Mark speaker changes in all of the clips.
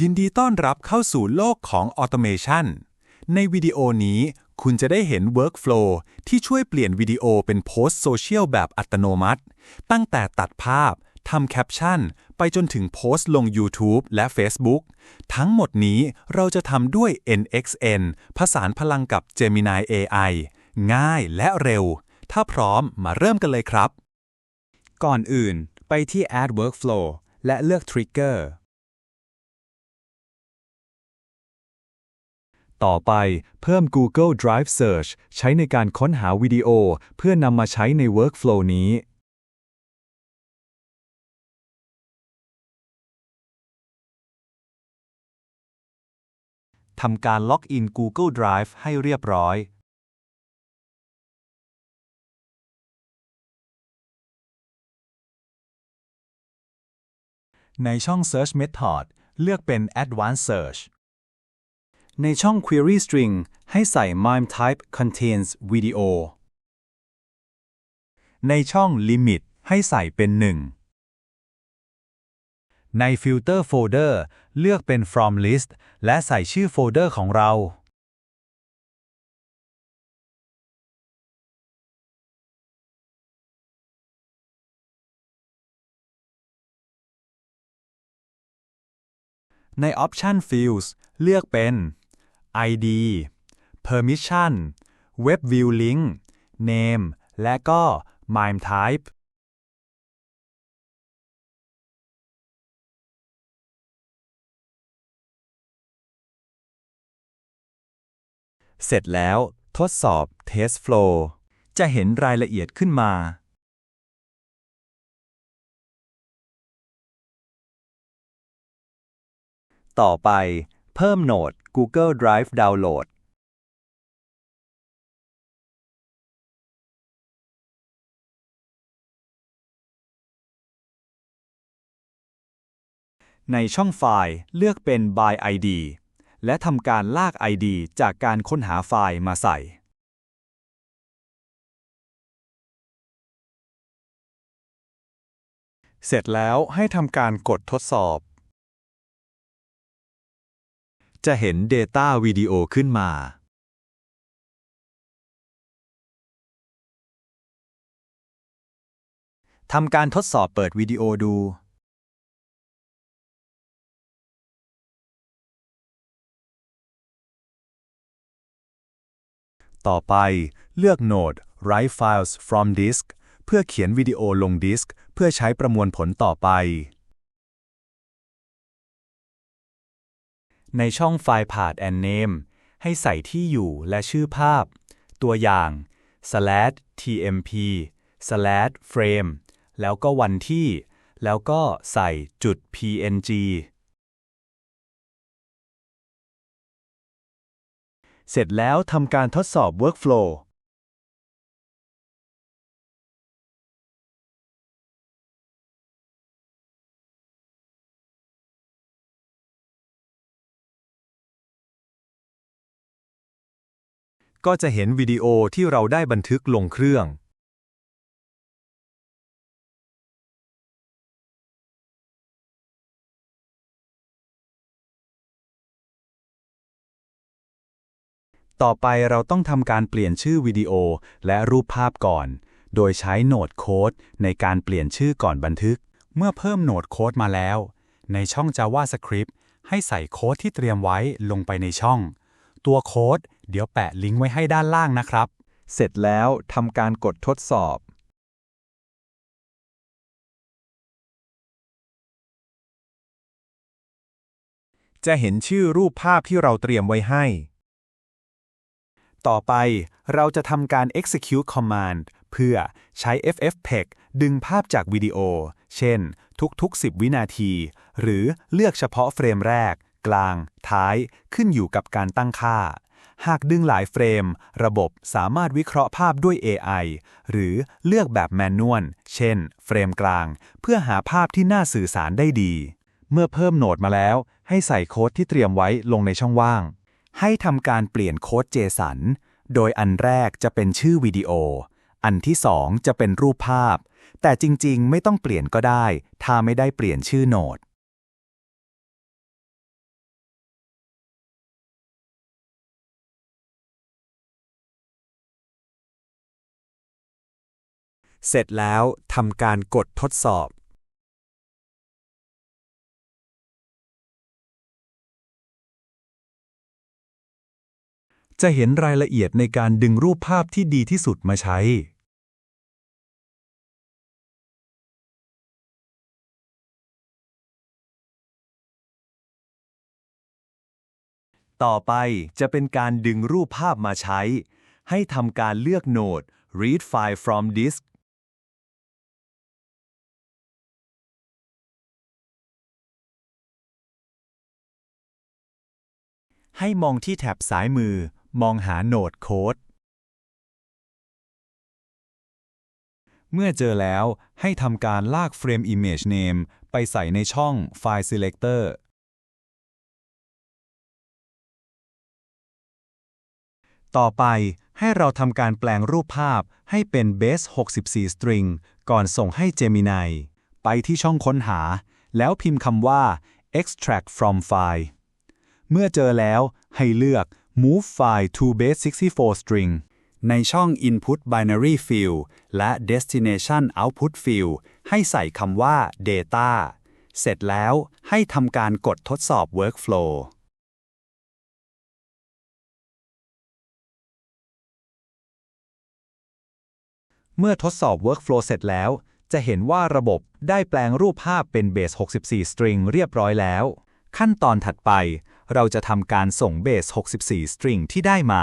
Speaker 1: ยินดีต้อนรับเข้าสู่โลกของออโตเมชันในวิดีโอนี้คุณจะได้เห็น Workflow ที่ช่วยเปลี่ยนวิดีโอเป็นโพสต์โซเชียลแบบอัตโนมัติ ตั้งแต่ตัดภาพทำแคปชั่น ไปจนถึงโพสต์ลง YouTube และ Facebook ทั้งหมดนี้เราจะทำด้วย NXN ผสานพลังกับ Gemini AI ง่ายและเร็ว ถ้าพร้อมมาเริ่มกันเลยครับ
Speaker 2: ก่อนอื่น ไปที่ Add Workflow และเลือก Trigger
Speaker 3: ต่อไปเพิ่ม Google Drive Search ใช้ในการค้นหาวิดีโอ เพื่อนำมาใช้ใน Workflow นี้
Speaker 1: ทำการล็อกอิน Google Drive ให้เรียบร้อย ในช่อง Search Method เลือกเป็น Advanced Search ในช่อง Query String ให้ใส่ MIME type contains video ในช่อง Limit ให้ใส่เป็น 1 ใน Filter Folder เลือกเป็น From List และใส่ชื่อโฟลเดอร์ของเรา ใน Option Fields เลือกเป็น ID Permission Web View Link Name และก็ MIME Type เสร็จแล้วทดสอบ Test Flow จะเห็นรายละเอียดขึ้นมา ต่อไป เพิ่มโหนด Google Drive Download ในช่องไฟล์เลือกเป็น by ID และทำการลาก ID จากการค้นหาไฟล์มาใส่
Speaker 3: เสร็จแล้วให้ทำการกดทดสอบ
Speaker 1: จะเห็น Data วิดีโอขึ้นมา ทำการทดสอบเปิดวิดีโอดู ต่อไปเลือกโหนด Write Files from Disk เพื่อเขียนวิดีโอลงดิสก์เพื่อใช้ประมวลผลต่อไป ในช่องไฟล์ Path and Name ให้ใส่ที่อยู่และชื่อภาพ ตัวอย่าง slash tmp slash frame แล้วก็วันที่ แล้วก็ใส่จุด png
Speaker 3: เสร็จแล้วทำการทดสอบ Workflow
Speaker 1: ก็จะเห็นวิดีโอที่เราได้บันทึกลงเครื่อง ต่อไปเราต้องทำการเปลี่ยนชื่อวิดีโอและรูปภาพก่อน โดยใช้โหนดโค้ดในการเปลี่ยนชื่อก่อนบันทึก เมื่อเพิ่มโหนดโค้ดมาแล้ว ในช่อง JavaScript ให้ใส่โค้ดที่เตรียมไว้ลงไปในช่อง ตัวโค้ด เดี๋ยวแปะลิงก์ไว้ให้ด้านล่างนะครับ
Speaker 3: เสร็จแล้วทำการกดทดสอบ
Speaker 1: จะเห็นชื่อรูปภาพที่เราเตรียมไว้ให้ ต่อไปเราจะทำการ execute command เพื่อใช้ ffmpeg ดึงภาพจากวิดีโอ เช่น ทุกๆ 10 วินาที หรือเลือกเฉพาะเฟรมแรก กลาง ท้าย ขึ้นอยู่กับการตั้งค่า หากดึงหลายเฟรม ระบบสามารถวิเคราะห์ภาพด้วย AI หรือเลือกแบบแมนนวล เช่น เฟรมกลาง เพื่อหาภาพที่น่าสื่อสารได้ดี
Speaker 3: เมื่อเพิ่มโหนดมาแล้ว ให้ใส่โค้ดที่เตรียมไว้ลงในช่องว่าง
Speaker 1: ให้ทำการเปลี่ยนโค้ด JSON โดยอันแรกจะเป็นชื่อวิดีโอ อันที่สองจะเป็นรูปภาพ แต่จริงๆ ไม่ต้องเปลี่ยนก็ได้ ถ้าไม่ได้เปลี่ยนชื่อโหนด
Speaker 4: เสร็จแล้วทำการกดทดสอบ
Speaker 3: จะเห็นรายละเอียดในการดึงรูปภาพที่ดีที่สุดมาใช้
Speaker 5: ต่อไปจะเป็นการดึงรูปภาพมาใช้ ให้ทำการเลือกโหนด read file from disk ให้มองที่แถบซ้ายมือ มองหาโหนดโค้ด
Speaker 2: เมื่อเจอแล้วให้ทำการลากเฟรม Image Name ไปใส่ในช่อง File Selector ต่อไปให้เราทำการแปลงรูปภาพให้เป็น Base 64 String ก่อนส่งให้ Gemini ไปที่ช่องค้นหา แล้วพิมพ์คำว่า extract from file เมื่อเจอแล้วให้เลือก move file to base 64 string
Speaker 4: ในช่อง Input Binary Field และ Destination Output Field ให้ใส่คำว่า Data เสร็จแล้วให้ทำการกดทดสอบ Workflow
Speaker 2: เมื่อทดสอบ Workflow เสร็จแล้ว จะเห็นว่าระบบได้แปลงรูปภาพเป็น Base 64 String เรียบร้อยแล้ว ขั้นตอนถัดไป เราจะทำการส่ง Base 64 String ที่ได้มา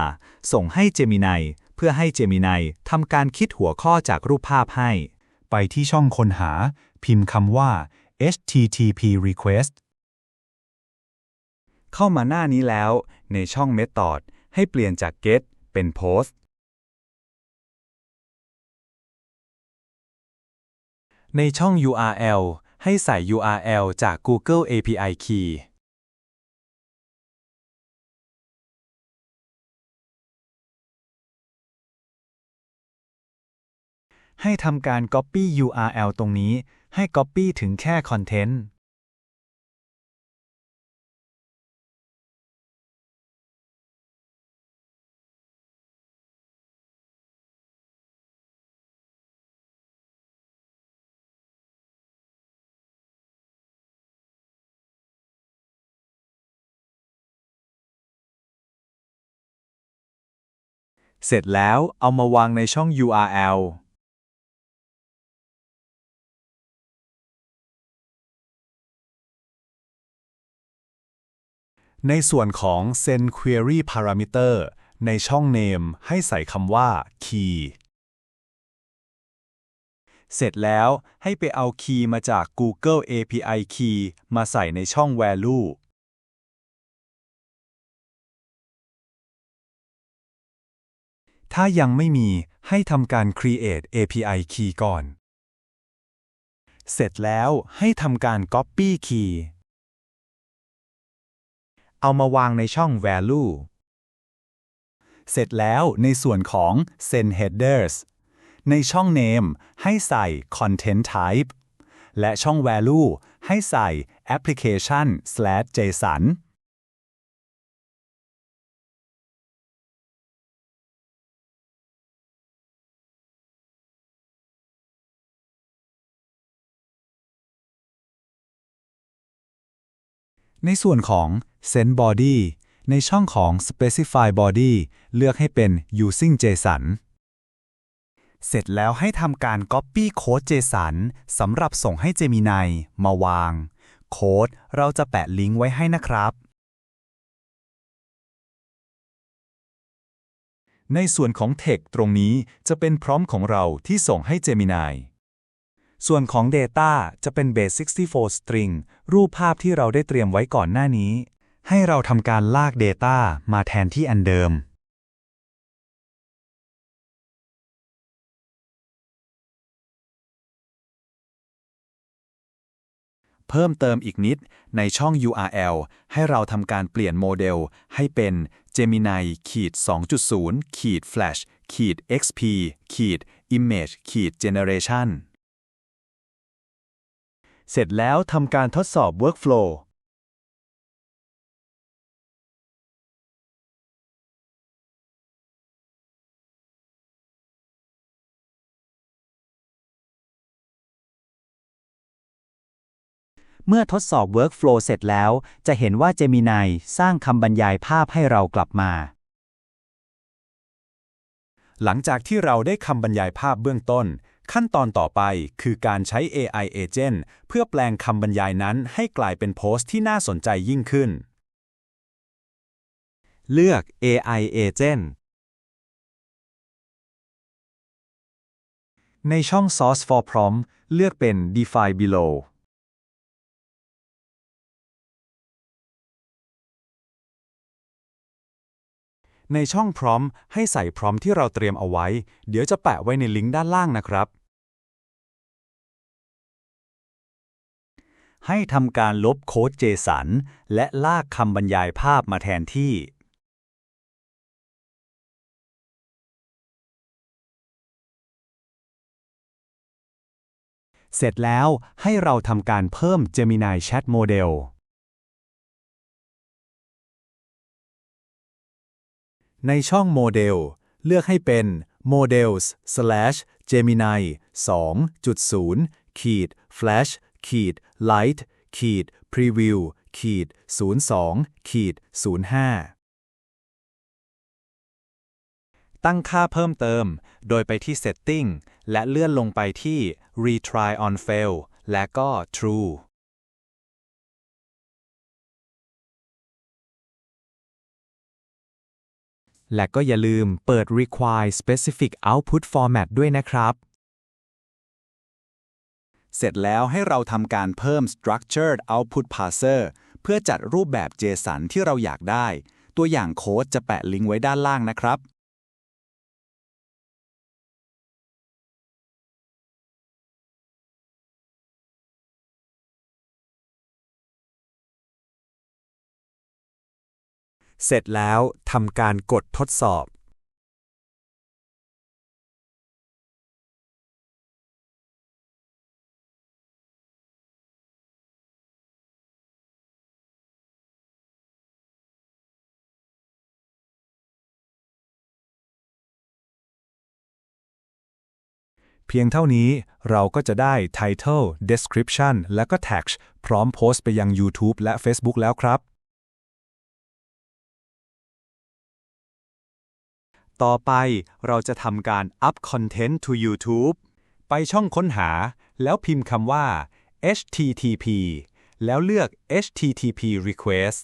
Speaker 2: ส่งให้ Gemini เพื่อให้ Gemini ทำการคิดหัวข้อจากรูปภาพให้
Speaker 3: ไปที่ช่องค้นหา พิมพ์คำว่า http request
Speaker 2: เข้ามาหน้านี้แล้ว ในช่อง Method ให้เปลี่ยนจาก get เป็น post ในช่อง URL ให้ใส่ URL จาก Google API Key ให้ทำการ Copy URL ตรงนี้ให้ Copy ถึงแค่ Content เสร็จแล้วเอามาวางในช่อง URL
Speaker 3: ในส่วนของ Send Query Parameter ในช่อง Name ให้ใส่คำว่า Key
Speaker 2: เสร็จแล้วให้ไปเอาคีย์มาจาก Google API Key มาใส่ในช่อง Value
Speaker 3: ถ้ายังไม่มีให้ทำการ Create API Key ก่อน
Speaker 2: เสร็จแล้วให้ทำการ Copy Key เอามาวางในช่อง Value เสร็จแล้วในส่วนของ Send Headers ในช่อง Name ให้ใส่ Content Type และช่อง Value ให้ใส่ application/json ในส่วนของ Send Body ในช่องของ Specify Body เลือกให้เป็น Using JSON เสร็จแล้วให้ทำการ Copy Code JSON สำหรับส่งให้ Gemini มาวาง โค้ดเราจะแปะลิงก์ไว้ให้นะครับ
Speaker 3: ในส่วนของ Text ตรงนี้จะเป็นพร้อมของเราที่ส่งให้ Gemini
Speaker 2: ส่วนของ Data จะเป็น Base 64 String รูปภาพที่เราได้เตรียมไว้ก่อนหน้านี้ ให้เราทำการลาก Data มาแทนที่อันเดิม เพิ่มเติมอีกนิดในช่อง URL ให้เราทำการเปลี่ยนโมเดลให้เป็น Gemini ขีด2.0ขีด Flash ขีด XP ขีด Image ขีด Generation เสร็จแล้วทำการทดสอบ Workflow เมื่อทดสอบ Workflow เสร็จแล้ว จะเห็นว่าเจมินายสร้างคำบรรยายภาพให้เรากลับมา
Speaker 1: หลังจากที่เราได้คำบรรยายภาพเบื้องต้น ขั้นตอนต่อไปคือการใช้ AI Agent เพื่อแปลงคำบรรยายนั้นให้กลายเป็นโพสต์ที่น่าสนใจยิ่งขึ้น
Speaker 5: เลือก AI Agent
Speaker 2: ในช่อง Source for Prompt เลือกเป็น Define below
Speaker 1: ในช่องพร้อมให้ใส่พร้อมที่เราเตรียมเอาไว้ เดี๋ยวจะแปะไว้ในลิงก์ด้านล่างนะครับ
Speaker 2: ให้ทำการลบโค้ด JSON และลากคำบรรยายภาพมาแทนที่ เสร็จแล้วให้เราทำการเพิ่ม Gemini Chat Model
Speaker 1: ในช่องโมเดล เลือกให้เป็น models slash gemini 2.0ขีด flash ขีด light ขีด preview ขีด 02ขีด 05
Speaker 2: ตั้งค่าเพิ่มเติม โดยไปที่ Setting และเลื่อนลงไปที่ Retry on Fail และก็ True และก็อย่าลืมเปิด Require Specific Output Format ด้วยนะครับ
Speaker 4: เสร็จแล้วให้เราทำการเพิ่ม structured output parser เพื่อจัดรูปแบบ JSON ที่เราอยากได้ ตัวอย่างโค้ดจะแปะลิงก์ไว้ด้านล่างนะครับ
Speaker 1: เสร็จแล้วทำการกดทดสอบ
Speaker 3: เพียงเท่านี้เราก็จะได้ Title Description และก็ Tag พร้อมโพสต์ไปยัง YouTube และ Facebook แล้วครับ
Speaker 2: ต่อไปเราจะทำการ up content to YouTube ไปช่องค้นหา แล้วพิมพ์คำว่า http แล้วเลือก http request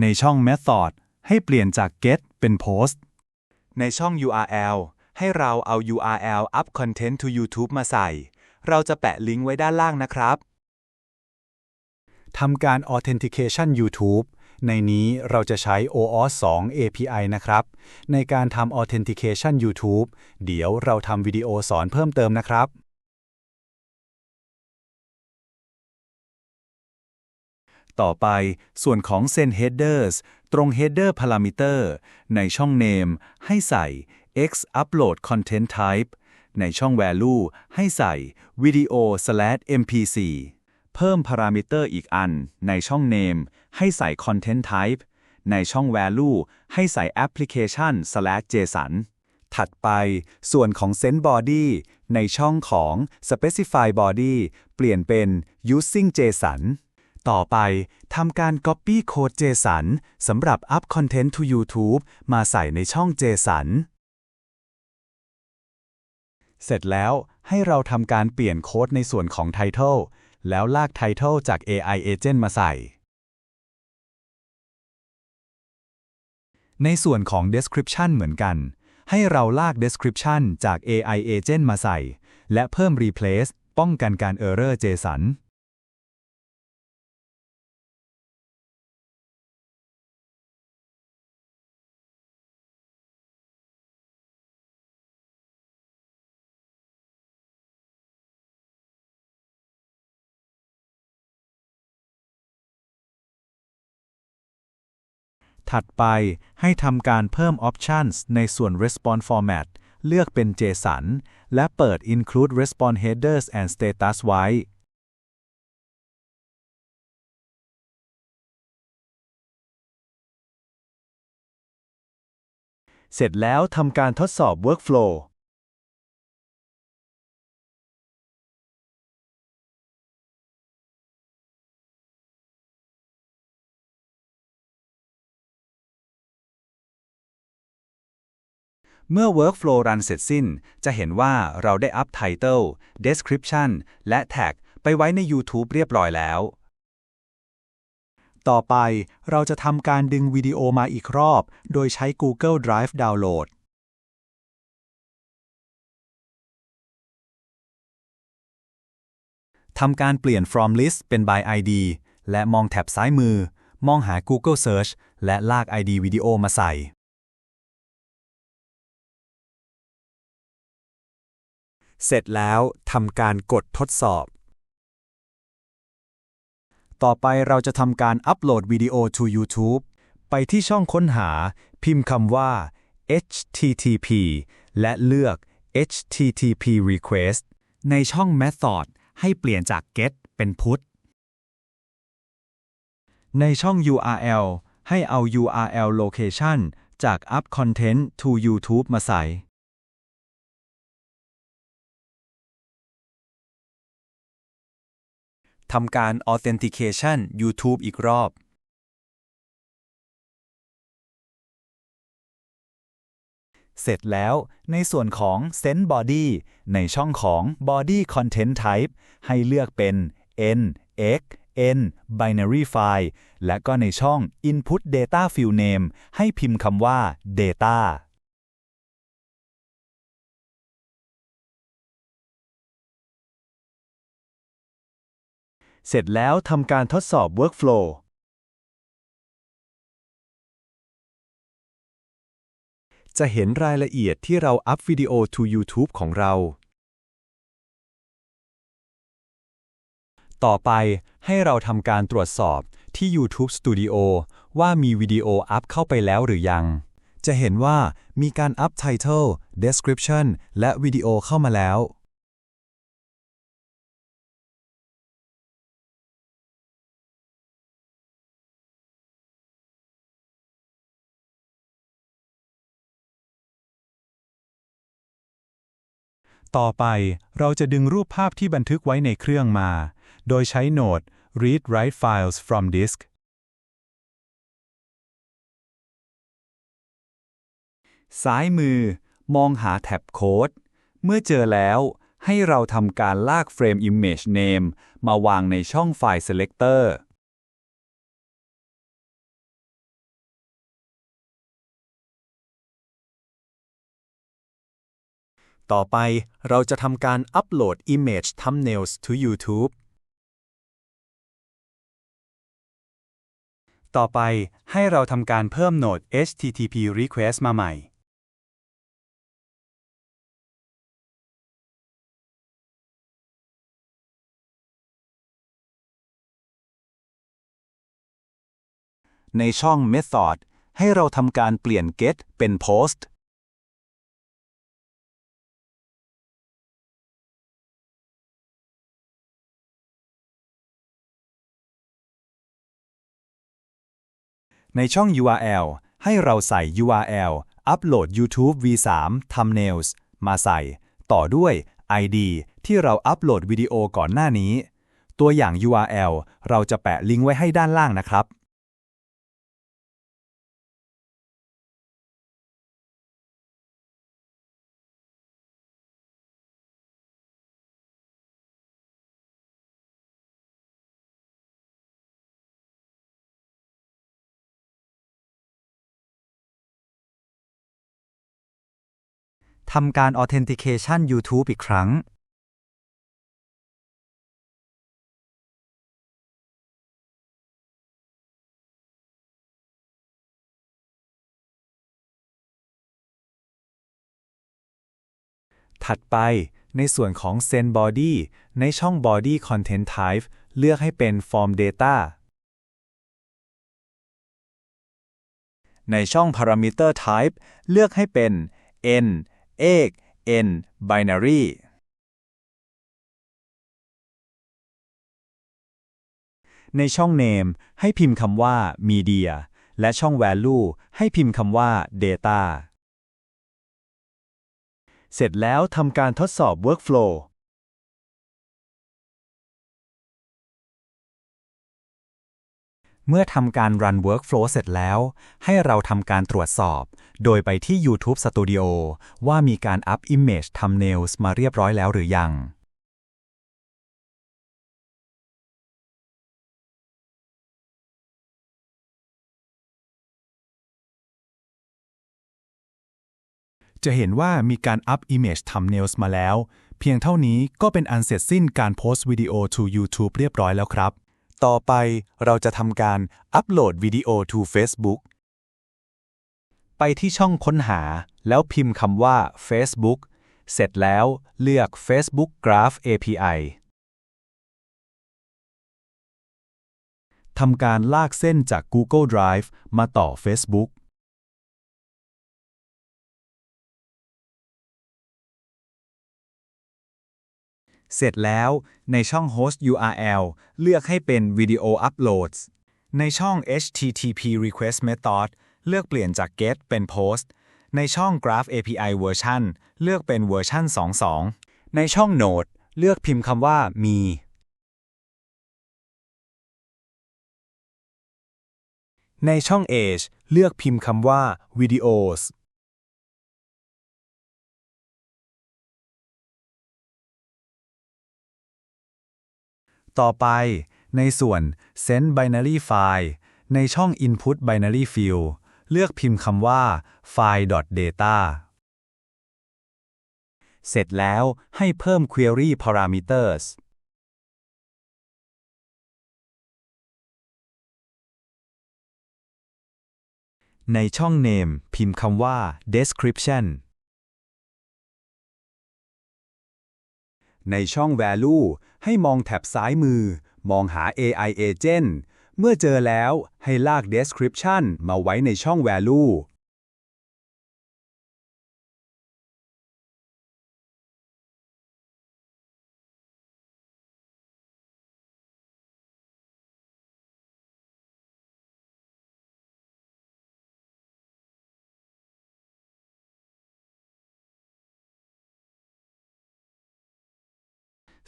Speaker 3: ในช่อง Method ให้เปลี่ยนจาก Get เป็น Post
Speaker 2: ในช่อง URL ให้เราเอา URL up content to YouTube มาใส่ เราจะแปะลิงก์ไว้ด้านล่างนะครับ
Speaker 3: ทำการ Authentication YouTube ในนี้เราจะใช้ OAuth 2 API นะครับ ในการทำ Authentication YouTube เดี๋ยวเราทำวิดีโอสอนเพิ่มเติมนะครับ ต่อไปส่วนของ Send Headers ตรง Header Parameter ในช่อง Name ให้ใส่ X Upload Content Type ในช่อง Value ให้ใส่ Video/MP4 เพิ่มพารามิเตอร์อีกอัน ในช่อง Name ให้ใส่ Content Type ในช่อง Value ให้ใส่ Application/JSON ถัดไป ส่วนของ Send Body ในช่องของ Specify Body เปลี่ยนเป็น Using JSON ต่อไปทำการ Copy Code JSON สำหรับ Up Content to YouTube มาใส่ในช่อง JSON เสร็จแล้วให้เราทำการเปลี่ยนโค้ดในส่วนของ Title แล้วลากไททอลจาก AI Agent มาใส่ ในส่วนของ Description เหมือนกัน ให้เราลาก Description จาก AI Agent มาใส่ และเพิ่ม Replace ป้องกันการ Error JSON ถัดไปให้ทำการเพิ่ม Options ในส่วน Response Format เลือกเป็น JSON และเปิด Include Response Headers and Status ไว้
Speaker 2: เสร็จแล้วทำการทดสอบ Workflow
Speaker 3: เมื่อ Workflow รันเสร็จสิ้น จะเห็นว่าเราได้อัพ Title Description และ Tag ไปไว้ใน YouTube เรียบร้อยแล้ว
Speaker 2: ต่อไปเราจะทำการดึงวิดีโอมาอีกรอบ โดยใช้ Google Drive Download ทำการเปลี่ยน from list เป็น by ID และมองแท็บซ้ายมือ มองหา Google Search และลาก ID วิดีโอมาใส่ เสร็จแล้วทำการกดทดสอบ ต่อไปเราจะทำการอัปโหลดวิดีโอ to YouTube ไปที่ช่องค้นหา พิมพ์คำว่า http และเลือก http request
Speaker 3: ในช่อง Method ให้เปลี่ยนจาก get เป็น put
Speaker 2: ในช่อง URL ให้เอา URL location จาก up content to YouTube มาใส่
Speaker 1: ทำการ Authentication YouTube อีกรอบ
Speaker 2: เสร็จแล้วในส่วนของ Send Body ในช่องของ Body Content Type ให้เลือกเป็น N X N Binary File และก็ในช่อง Input Data Field Name ให้พิมพ์คำว่า Data เสร็จแล้วทำการทดสอบ Workflow จะเห็นรายละเอียดที่เราอัพวิดีโอ to YouTube ของเรา ต่อไปให้เราทำการตรวจสอบที่ YouTube Studio ว่ามีวิดีโออัพเข้าไปแล้วหรือยัง จะเห็นว่ามีการอัพ Title Description และวิดีโอเข้ามาแล้ว ต่อไปเราจะดึงรูปภาพที่บันทึกไว้ในเครื่องมา โดยใช้โหนด Read Write Files from Disk
Speaker 3: ซ้ายมือ มองหาแท็บโค้ด เมื่อเจอแล้วให้เราทำการลากเฟรม Image Name มาวางในช่องไฟล์ Selector
Speaker 2: ต่อไปเราจะทำการอัปโหลด Image Thumbnails to YouTube ต่อไปให้เราทำการเพิ่มโหนด HTTP request มาใหม่ ในช่อง Method ให้เราทำการเปลี่ยน get เป็น post ในช่อง URL ให้เราใส่ URL อัปโหลด YouTube V3 Thumbnails มาใส่ ต่อด้วย ID ที่เราอัปโหลดวิดีโอก่อนหน้านี้ ตัวอย่าง URL เราจะแปะลิงก์ไว้ให้ด้านล่างนะครับ ทำการ Authentication YouTube อีกครั้ง ถัดไปในส่วนของ Send Body ในช่อง Body Content Type เลือกให้เป็น Form Data ในช่อง Parameter Type เลือกให้เป็น N เอก n binary ในช่อง name ให้พิมพ์คำว่า media และช่อง value ให้พิมพ์คำว่า data เสร็จแล้วทำการทดสอบ workflow เมื่อทำการ run workflow เสร็จแล้ว ให้เราทำการตรวจสอบ โดยไปที่ YouTube Studio ว่ามีการ up image thumbnails มาเรียบร้อยแล้วหรือยัง
Speaker 1: จะเห็นว่ามีการ up image thumbnails มาแล้ว เพียงเท่านี้ก็เป็นอันเสร็จสิ้นการโพสต์วิดีโอ to YouTube เรียบร้อยแล้วครับ ต่อไปเราจะทำการอัปโหลดวิดีโอ to Facebook
Speaker 2: ไปที่ช่องค้นหาแล้วพิมพ์คำว่า Facebook เสร็จแล้วเลือก Facebook Graph API
Speaker 1: ทำการลากเส้นจาก Google Drive มาต่อ Facebook
Speaker 2: เสร็จแล้วในช่อง Host URL เลือกให้เป็น Video Uploads ในช่อง HTTP Request Method เลือกเปลี่ยนจาก Get เป็น Post ในช่อง Graph API Version เลือกเป็นเวอร์ชัน22 ในช่อง Node เลือกพิมพ์คำว่ามี ในช่อง Edge เลือกพิมพ์คำว่า Videos ต่อไป ในส่วน Send Binary File ในช่อง Input Binary Field เลือกพิมพ์คำว่า file.data เสร็จแล้วให้เพิ่ม Query Parameters ในช่อง Name พิมพ์คำว่า Description ในช่อง Value ให้มองแถบซ้ายมือ มองหา AI Agent เมื่อเจอแล้วให้ลาก Description มาไว้ในช่อง Value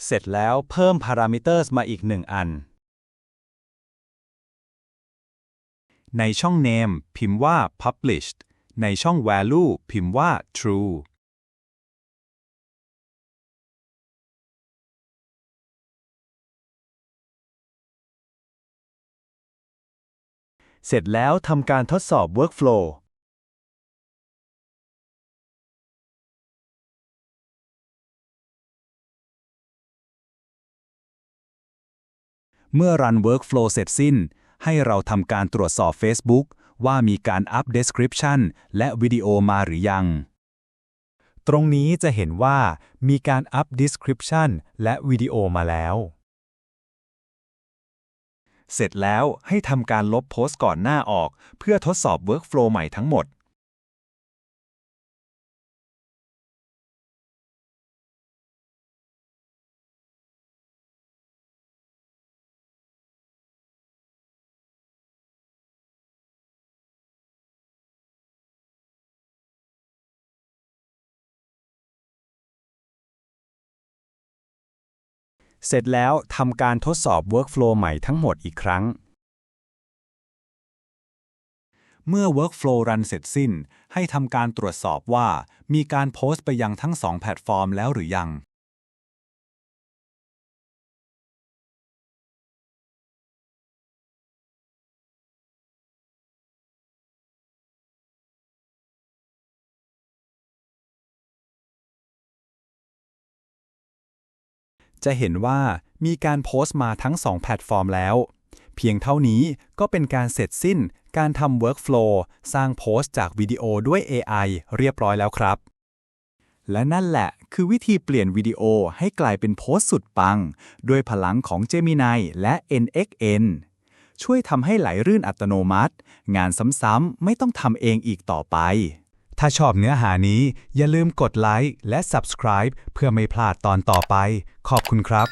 Speaker 2: เสร็จแล้วเพิ่ม Parameters มาอีกหนึ่งอัน ในช่อง Name พิมพ์ว่า Published ในช่อง Value พิมพ์ว่า True เสร็จแล้วทำการทดสอบ Workflow เมื่อ Run Workflow เสร็จสิ้น ให้เราทำการตรวจสอบ Facebook ว่ามีการอัป Description และวิดีโอมาหรือยัง ตรงนี้จะเห็นว่ามีการอัป Description และวิดีโอมาแล้ว เสร็จแล้วให้ทำการลบโพสต์ก่อนหน้าออก เพื่อทดสอบ Workflow ใหม่ทั้งหมด เสร็จแล้วทำการทดสอบ Workflow ใหม่ทั้งหมดอีกครั้ง เมื่อ Workflow รันเสร็จสิ้น ให้ทำการตรวจสอบว่ามีการโพสต์ไปยังทั้งสองแพลตฟอร์มแล้วหรือยัง จะเห็นว่ามีการโพสต์มาทั้ง 2 แพลตฟอร์มแล้ว เพียงเท่านี้ก็เป็นการเสร็จสิ้นการทำ Workflow สร้างโพสต์จากวิดีโอด้วย AI เรียบร้อยแล้วครับ และนั่นแหละคือวิธีเปลี่ยนวิดีโอให้กลายเป็นโพสต์สุดปัง ด้วยพลังของ Gemini และ NXN ช่วยทำให้ไหลรื่นอัตโนมัติ งานซ้ำๆไม่ต้องทำเองอีกต่อไป ถ้าชอบเนื้อหานี้อย่าลืมกดไลค์และ Subscribe เพื่อไม่พลาดตอนต่อไป ขอบคุณครับ